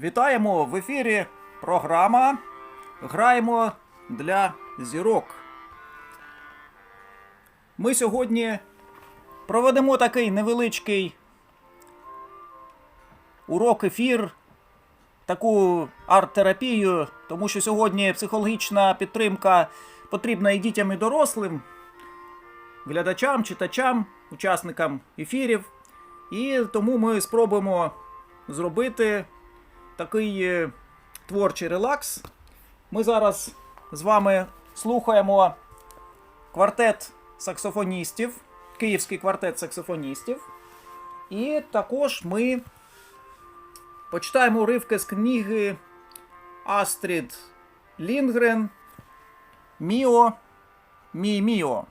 Вітаємо в ефірі програма Граємо для зірок. Ми сьогодні проведемо такий невеличкий урок ефір, таку арт-терапію, тому що сьогодні психологічна підтримка потрібна і дітям, і дорослим, глядачам, читачам, учасникам ефірів. І тому ми спробуємо зробити такий е, творчий релакс. Ми зараз з вами слухаємо квартет саксофоністів, київський квартет саксофоністів. І також ми почитаємо уривки з книги Астрід Лінгрен Міо Мій Міо.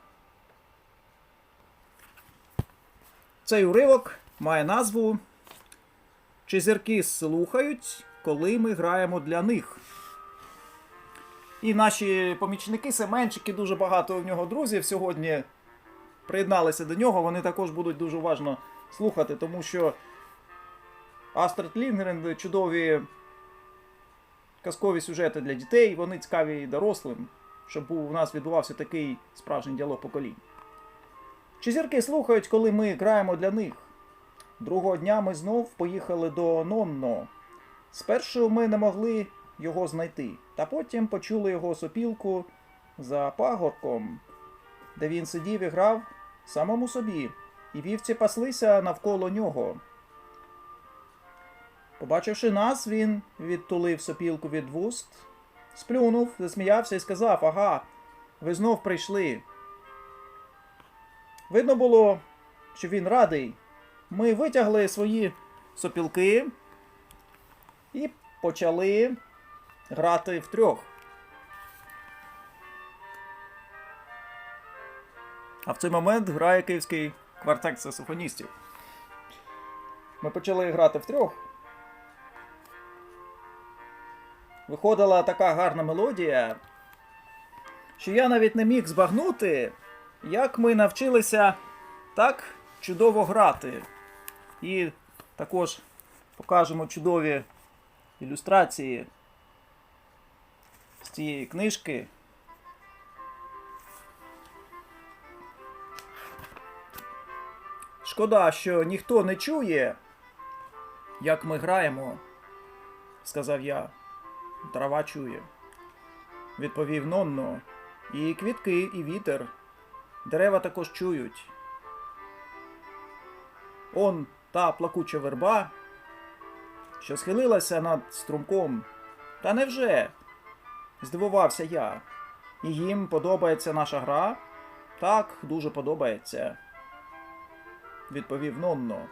Цей уривок має назву Чи зірки слухають, коли ми граємо для них. І наші помічники, семенчики, дуже багато в нього друзів сьогодні приєдналися до нього. Вони також будуть дуже уважно слухати, тому що Астрид Лінгрен чудові казкові сюжети для дітей, вони цікаві і дорослим, щоб у нас відбувався такий справжній діалог поколінь. Чи зірки слухають, коли ми граємо для них? Другого дня ми знов поїхали до Нонно. Спершу ми не могли його знайти, та потім почули його сопілку за пагорком, де він сидів і грав самому собі, і вівці паслися навколо нього. Побачивши нас, він відтулив сопілку від вуст, сплюнув, засміявся і сказав: Ага, ви знов прийшли. Видно було, що він радий. Ми витягли свої сопілки і почали грати втрьох. А в цей момент грає київський квартет саксофоністів. Ми почали грати втрьох. Виходила така гарна мелодія, що я навіть не міг збагнути, як ми навчилися так чудово грати. І також покажемо чудові ілюстрації з цієї книжки. Шкода, що ніхто не чує, як ми граємо, сказав я. Трава чує. Відповів Нонно. І квітки, і вітер. Дерева також чують. Он та плакуча верба, що схилилася над струмком. Та невже? здивувався я. І їм подобається наша гра? Так, дуже подобається, відповів Нонно.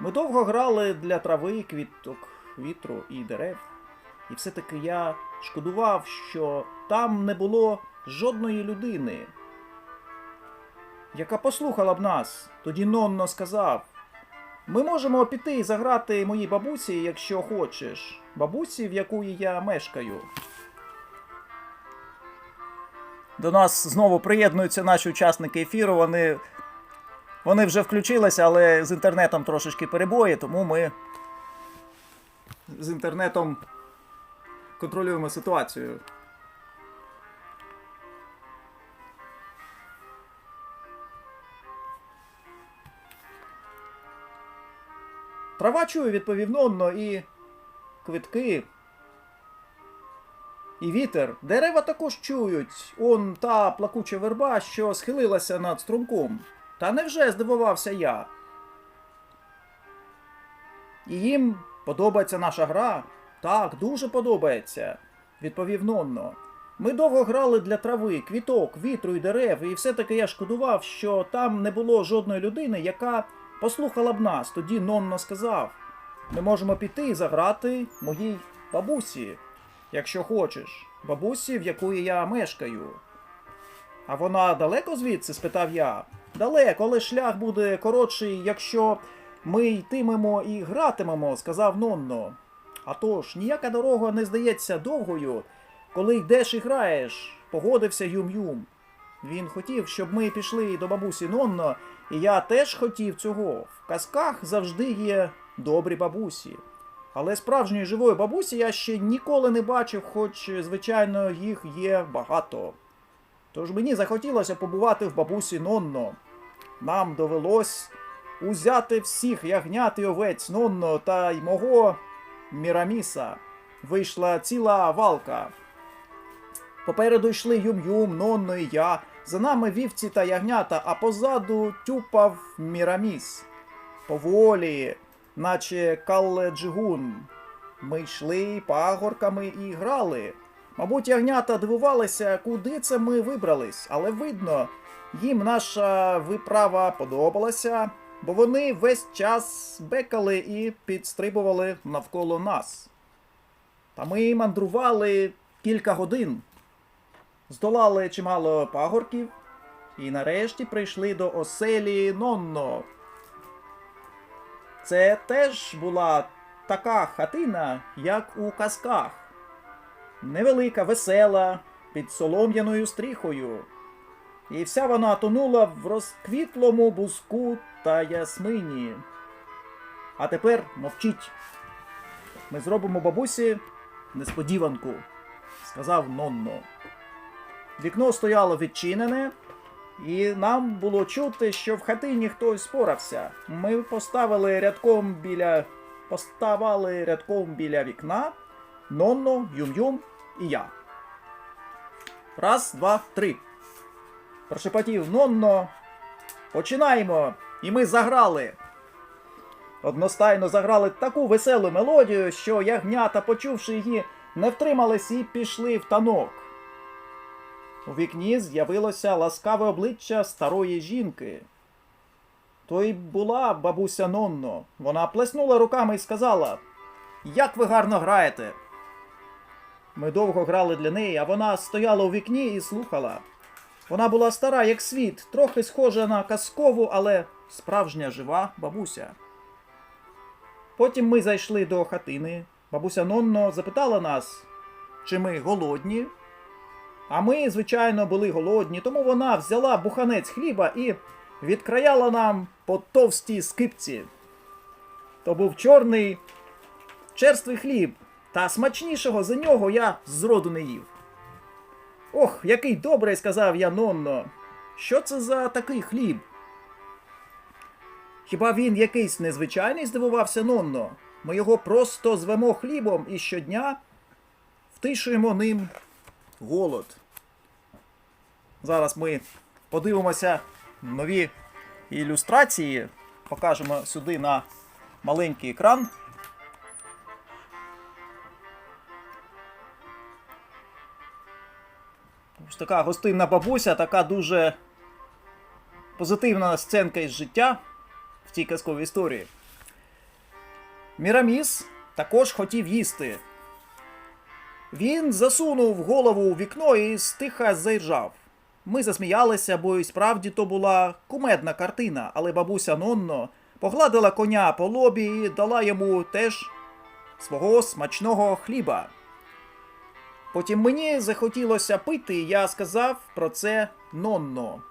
Ми довго грали для трави, квіток, вітру і дерев. І все-таки я шкодував, що там не було жодної людини, яка послухала б нас. Тоді Нонно сказав: Ми можемо піти і заграти моїй бабусі, якщо хочеш, бабусі, в якої я мешкаю. До нас знову приєднуються наші учасники ефіру. Вони, вони вже включилися, але з інтернетом трошечки перебої, тому ми з інтернетом контролюємо ситуацію. Трава чує, відповів Нонно, і квитки. І вітер. Дерева також чують. Он та плакуча верба, що схилилася над струмком. Та невже здивувався я? І їм подобається наша гра? Так, дуже подобається, відповів Нонно. Ми довго грали для трави, квіток, вітру і дерев, і все-таки я шкодував, що там не було жодної людини, яка послухала б нас. Тоді Нонно сказав: ми можемо піти і заграти моїй бабусі, якщо хочеш, бабусі, в якої я мешкаю. А вона далеко звідси? спитав я. Далеко, але шлях буде коротший, якщо ми йтимемо і гратимемо, сказав Нонно. А тож, ніяка дорога не здається довгою, коли йдеш і граєш, погодився Юм-Юм. Він хотів, щоб ми пішли до бабусі Нонно, і я теж хотів цього. В казках завжди є добрі бабусі. Але справжньої живої бабусі я ще ніколи не бачив, хоч, звичайно, їх є багато. Тож мені захотілося побувати в бабусі Нонно. Нам довелось узяти всіх ягнят і овець Нонно та й мого Міраміса. Вийшла ціла валка. Попереду йшли Юм-Юм, Нонно і я. За нами вівці та ягнята, а позаду тюпав Міраміс. Поволі, наче калледжигун. Ми йшли пагорками і грали. Мабуть, ягнята дивувалися, куди це ми вибрались, але видно, їм наша виправа подобалася, бо вони весь час бекали і підстрибували навколо нас. Та ми мандрували кілька годин, здолали чимало пагорків і нарешті прийшли до оселі Нонно. Це теж була така хатина, як у казках. Невелика, весела, під солом'яною стріхою. І вся вона тонула в розквітлому буску та ясмині. А тепер мовчіть. Ми зробимо бабусі несподіванку, сказав Нонно. Вікно стояло відчинене, і нам було чути, що в хатині хтось спорався. Ми поставили рядком біля. поставали рядком біля вікна Нонно, Юм-Юм і я. Раз, два, три. Прошепотів Нонно. Починаємо! І ми заграли. Одностайно заграли таку веселу мелодію, що ягнята, почувши її, не втримались і пішли в танок. У вікні з'явилося ласкаве обличчя старої жінки. То й була бабуся Нонно. Вона плеснула руками і сказала: Як ви гарно граєте! Ми довго грали для неї, а вона стояла у вікні і слухала. Вона була стара, як світ, трохи схожа на казкову, але справжня жива бабуся. Потім ми зайшли до хатини. Бабуся Нонно запитала нас, чи ми голодні. А ми, звичайно, були голодні, тому вона взяла буханець хліба і відкраяла нам по товстій скипці. То був чорний черствий хліб, та смачнішого за нього я зроду не їв. Ох, який добрий, сказав я Нонно. Що це за такий хліб? Хіба він якийсь незвичайний, здивувався Нонно. Ми його просто звемо хлібом і щодня втишуємо ним голод. Зараз ми подивимося нові ілюстрації, покажемо сюди на маленький екран. Ось така гостинна бабуся, така дуже позитивна сценка із життя в цій казковій історії. Міраміс також хотів їсти. Він засунув голову у вікно і стиха заіржав. Ми засміялися, бо і справді то була кумедна картина, але бабуся Нонно погладила коня по лобі і дала йому теж свого смачного хліба. Потім мені захотілося пити, я сказав про це Нонно.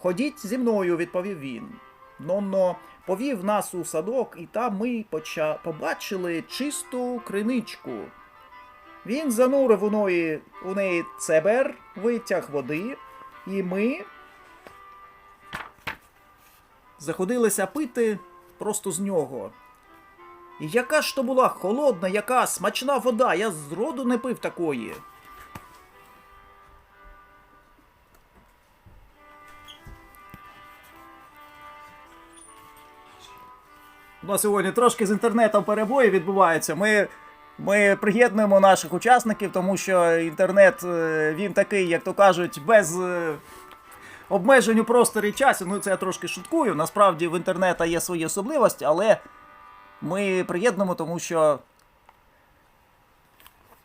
Ходіть зі мною, відповів він. Нонно повів нас у садок, і там ми побачили чисту криничку. Він занурив у неї, у неї цебер, витяг води, і ми заходилися пити просто з нього. І яка ж то була холодна, яка смачна вода, я зроду не пив такої. У нас сьогодні трошки з інтернетом перебої відбуваються. Ми, ми приєднуємо наших учасників, тому що інтернет е, він такий, як то кажуть, без е, обмежень у просторі часу. Ну це я трошки шуткую. Насправді в інтернета є свої особливості, але ми приєднуємо, тому що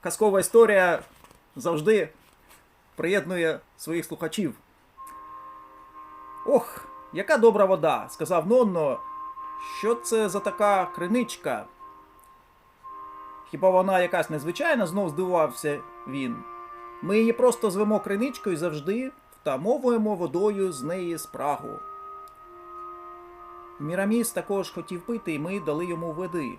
казкова історія завжди приєднує своїх слухачів. Ох, яка добра вода, сказав Нонно. Що це за така криничка? Хіба вона якась незвичайна? знов здивувався він. Ми її просто звемо криничкою завжди втамовуємо водою з неї спрагу. Міраміс також хотів пити, і ми дали йому води.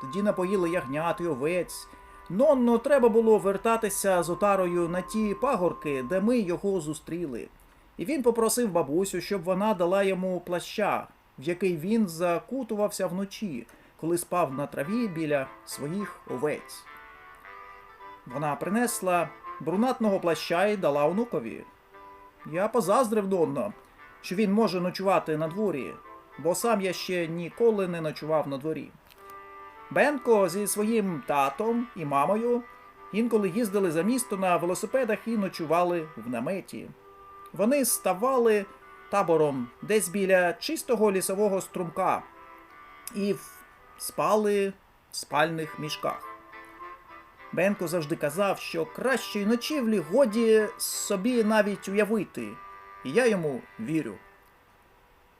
Тоді напоїли ягнят і овець. Нонно треба було вертатися з отарою на ті пагорки, де ми його зустріли. І він попросив бабусю, щоб вона дала йому плаща, в який він закутувався вночі, коли спав на траві біля своїх овець. Вона принесла брунатного плаща і дала онукові. Я позаздрив Нонно, що він може ночувати на дворі, бо сам я ще ніколи не ночував на дворі. Бенко зі своїм татом і мамою інколи їздили за місто на велосипедах і ночували в наметі. Вони ставали табором десь біля чистого лісового струмка і спали в спальних мішках. Бенко завжди казав, що кращої ночівлі годі собі навіть уявити, і я йому вірю.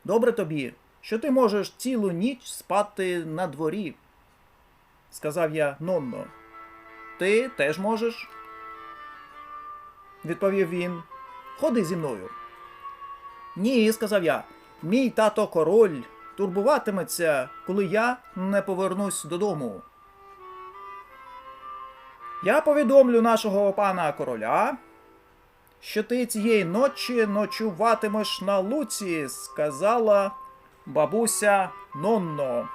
Добре тобі, що ти можеш цілу ніч спати на дворі, сказав я Нонно. Ти теж можеш? відповів він. Ходи зі мною. Ні, сказав я. Мій тато король турбуватиметься, коли я не повернусь додому. Я повідомлю нашого пана короля, що ти цієї ночі ночуватимеш на луці, сказала бабуся Нонно.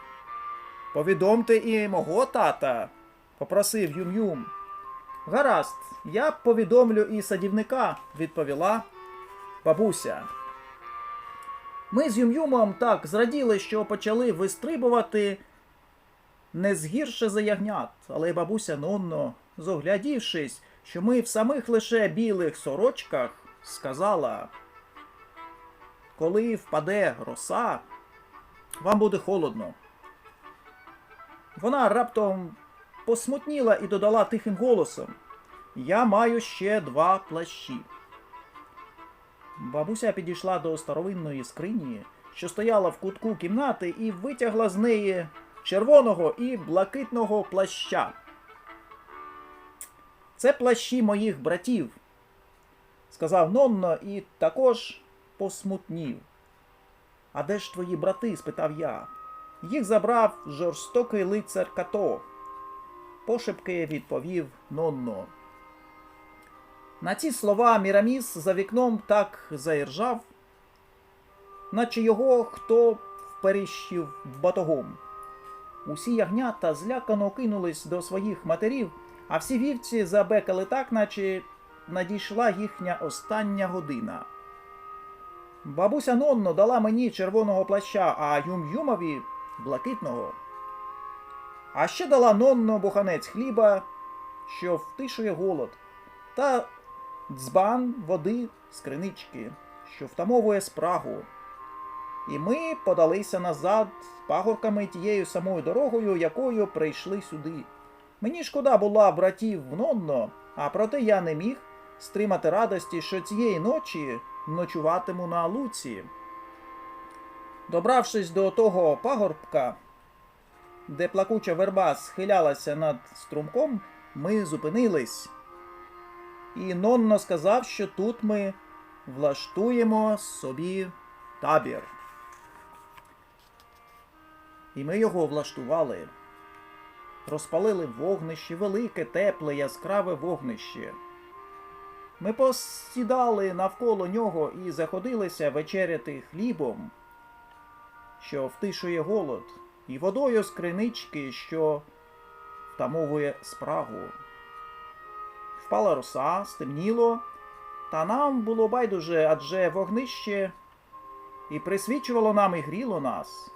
Повідомте і мого тата, попросив Юм-Юм. Гаразд, я повідомлю і садівника, відповіла бабуся. Ми з Юм-Юмом так зраділи, що почали вистрибувати не згірше за ягнят, але бабуся Нонно, зоглядівшись, що ми в самих лише білих сорочках, сказала: Коли впаде роса, вам буде холодно. Вона раптом посмутніла і додала тихим голосом: Я маю ще два плащі. Бабуся підійшла до старовинної скрині, що стояла в кутку кімнати, і витягла з неї червоного і блакитного плаща. Це плащі моїх братів, сказав Нонно і також посмутнів. А де ж твої брати? спитав я. Їх забрав жорстокий лицар Като. Пошепки відповів Нонно. На ці слова Міраміс за вікном так заіржав, наче його хто вперіщив батогом. Усі ягнята злякано кинулись до своїх матерів, а всі вівці забекали так, наче надійшла їхня остання година. Бабуся Нонно дала мені червоного плаща, а Юм-Юмові блакитного. А ще дала Нонно буханець хліба, що втишує голод, та дзбан води з кринички, що втамовує спрагу. І ми подалися назад пагорками тією самою дорогою, якою прийшли сюди. Мені шкода була братів Нонно, а проте я не міг стримати радості, що цієї ночі ночуватиму на луці. Добравшись до того пагорбка, де плакуча верба схилялася над струмком, ми зупинились. І Нонно сказав, що тут ми влаштуємо собі табір. І ми його влаштували. Розпалили вогнище, велике, тепле, яскраве вогнище. Ми посідали навколо нього і заходилися вечеряти хлібом, що втишує голод, і водою з кринички, що втамовує спрагу. Впала роса, стемніло, та нам було байдуже, адже вогнище і присвічувало нам і гріло нас.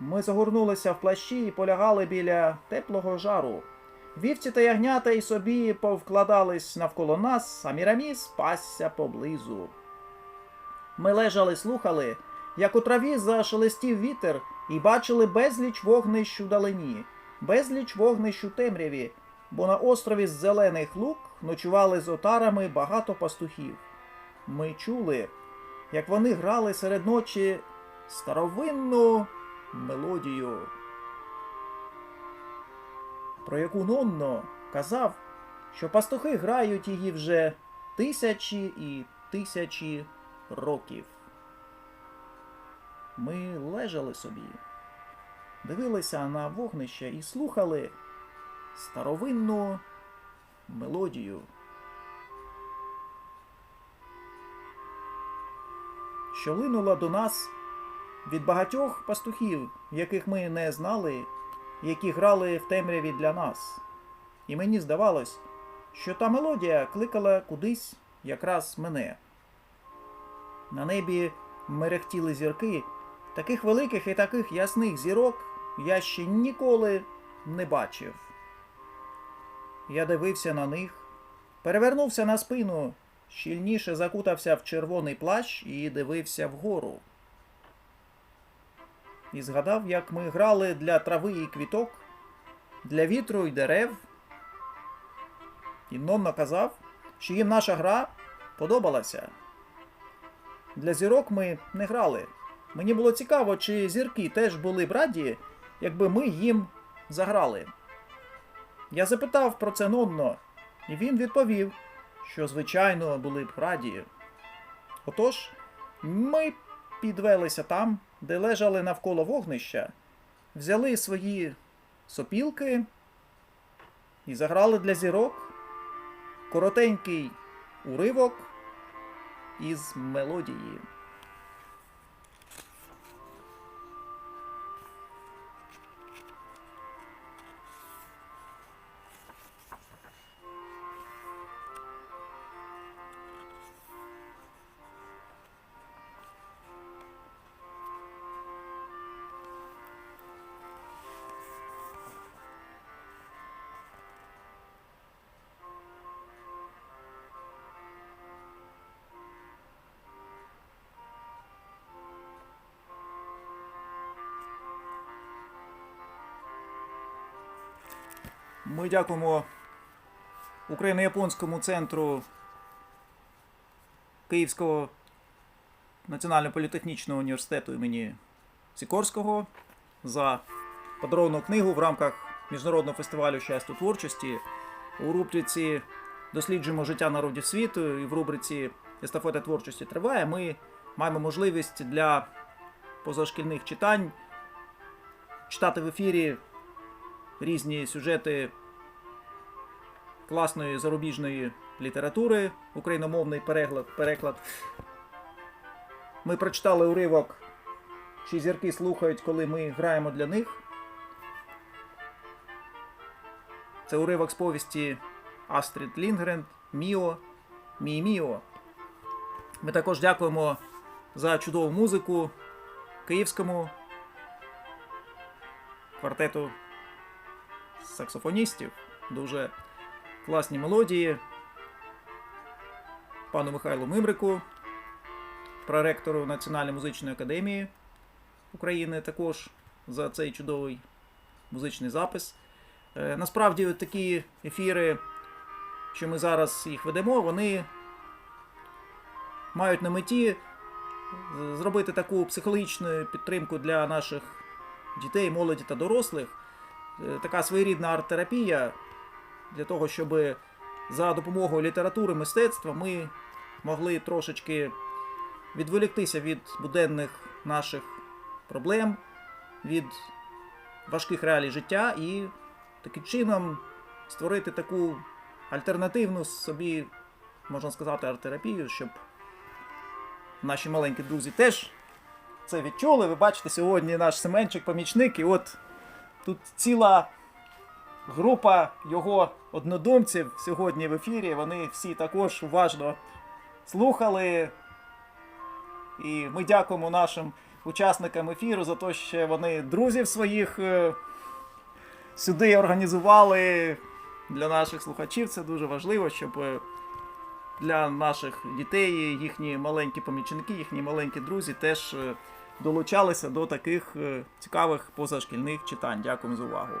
Ми загорнулися в плащі і полягали біля теплого жару. Вівці та ягнята й собі повкладались навколо нас, а Міраміс пасся поблизу. Ми лежали, слухали, як у траві зашелестів вітер, і бачили безліч вогнищ у далині, безліч вогнищ у темряві, бо на острові зелених лук ночували з отарами багато пастухів. Ми чули, як вони грали серед ночі старовинну мелодію, про яку Нонно казав, що пастухи грають її вже тисячі і тисячі років. ми лежали собі, дивилися на вогнище і слухали старовинну мелодію. Що линула до нас від багатьох пастухів, яких ми не знали, які грали в темряві для нас. І мені здавалось, що та мелодія кликала кудись якраз мене. На небі мерехтіли зірки, таких великих і таких ясних зірок я ще ніколи не бачив. Я дивився на них, перевернувся на спину, щільніше закутався в червоний плащ і дивився вгору. І згадав, як ми грали для трави і квіток, для вітру і дерев. І Нонно казав, що їм наша гра подобалася. Для зірок ми не грали. Мені було цікаво, чи зірки теж були б раді, якби ми їм заграли. Я запитав про це Нонно, і він відповів, що, звичайно, були б раді. Отож, ми підвелися там, де лежали навколо вогнища, взяли свої сопілки і заграли для зірок коротенький уривок із мелодії. Ми дякуємо Україно-японському центру Київського національного політехнічного університету імені Сікорського за подаровану книгу в рамках Міжнародного фестивалю щастя творчості у рубриці Досліджуємо життя народів світу і в рубриці Естафета творчості триває. Ми маємо можливість для позашкільних читань читати в ефірі різні сюжети класної зарубіжної літератури, україномовний переклад. переклад. Ми прочитали уривок, чи зірки слухають, коли ми граємо для них. Це уривок з повісті Астрід Лінгрен Міо Мій Міо. Ми також дякуємо за чудову музику київському квартету саксофоністів. Дуже класні мелодії. Пану Михайлу Мимрику, проректору Національної музичної академії України, також за цей чудовий музичний запис. Е, Насправді такі ефіри, що ми зараз їх ведемо, вони мають на меті зробити таку психологічну підтримку для наших дітей, молоді та дорослих. Е, Така своєрідна арт-терапія для того, щоб за допомогою літератури, мистецтва ми могли трошечки відволіктися від буденних наших проблем, від важких реалій життя і таким чином створити таку альтернативну собі, можна сказати, арт-терапію, щоб наші маленькі друзі теж це відчули. Ви бачите, сьогодні наш Семенчик помічник, і от тут ціла група його однодумців сьогодні в ефірі. Вони всі також уважно слухали. І ми дякуємо нашим учасникам ефіру за те, що вони друзів своїх е, сюди організували для наших слухачів. Це дуже важливо, щоб е, для наших дітей, їхні маленькі помічники, їхні маленькі друзі теж е, долучалися до таких е, цікавих позашкільних читань. Дякую за увагу.